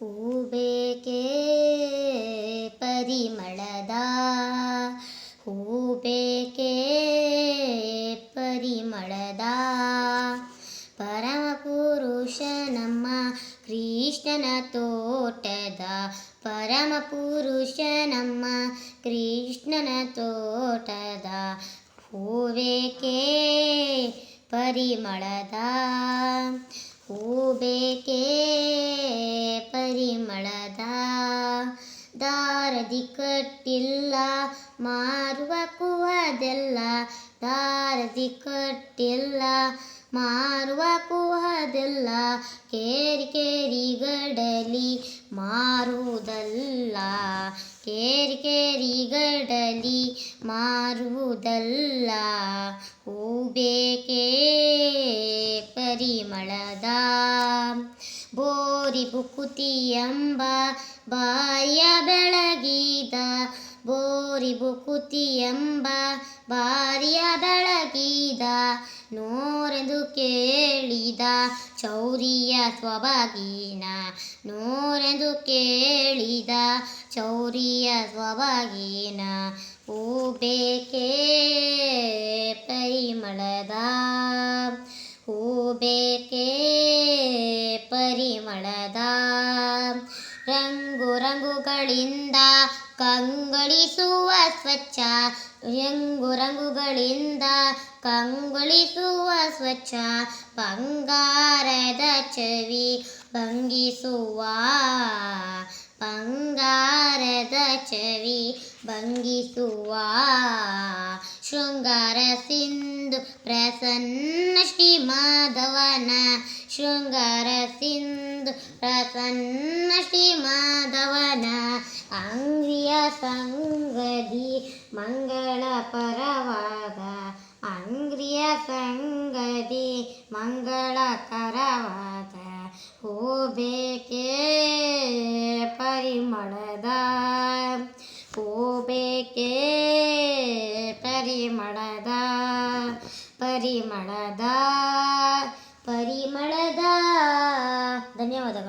ಹೂಬೇಕೆ ಪರಿಮಳದ? ಹೂಬೇಕೆ ಪರಿಮಳದ? ಪರಮಪುರುಷ ನಮ್ಮ ಕೃಷ್ಣನ ತೋಟದ? ಪರಮ ಪುರುಷ ನಮ್ಮ ಕೃಷ್ಣನ ತೋಟದ? ಹೂವೇಕೆ ಪರಿಮಳದ? ದಾರದಿ ಕಟ್ಟಿಲ್ಲ ಮಾರುವ ಕುಹದೆಲ್ಲ ದಾರದಿ ಕಟ್ಟಿಲ್ಲ ಮಾರುವ ಕುಹದೆಲ್ಲ ಕೇರಿ ಕೇರಿ ಗಡಲಿ ಮಾರುವುದಲ್ಲ, ಕೇರಿ ಕೇರಿ ಗಡಲಿ ಮಾರುವುದಲ್ಲ. ಹೂಬೇಕೆ ಪರಿಮಳದ ಬೋರಿ ಬುಕುತಿ ಎಂಬ ಬಾಯ ಬೆಳಗಿದ, ಬೋರಿ ಬುಕುತಿ ಎಂಬ ಬಾರಿಯ ಬೆಳಗಿದ, ನೋರೆಂದು ಕೇಳಿದ ಚೌರಿಯ ಸ್ವಭಾಗಿನ, ನೋರೆಂದು ಕೇಳಿದ ಚೌರಿಯ ಸ್ವಭಾಗಿನ, ಹೂಬೇಕೆ ಪರಿಮಳದ, ಹೂಬೇಕೆ ಪರಿಮಳದ ರಂಗು ರಂಗುಗಳಿಂದ ಕಂಗೊಳಿಸುವ ಸ್ವಚ್ಛ. ರಂಗು ರಂಗುಗಳಿಂದ ಕಂಗೊಳಿಸುವ ಸ್ವಚ್ಛ. ಬಂಗಾರದ ಚವಿ ಭಂಗಿಸುವ, ಬಂಗಾರದ ಚವಿ ಭಂಗಿಸುವ. ಶೃಂಗಾರ ಸಿಂಧು ಪ್ರಸನ್ನ ಶ್ರೀ ಮಾಧವನ ಶೃಂಗಾರ ಸಿಂಧು ಪ್ರಸನ್ನ ಶ್ರೀ ಮಾಧವನ, ಅಂಗ್ರಿಯ ಸಂಗದಿ ಮಂಗಳ ಪರವಾದ, ಅಂಗ್ರಿಯ ಸಂಗದಿ ಮಂಗಳಕರವಾದ ಹೂಬೇಕೆ ಪರಿಮಳದ ಹೂಬೇಕೆ ಪರಿಮಳದ ಪರಿಮಳದ. ಪರಿಮಳದ ಧನ್ಯವಾದಗಳು.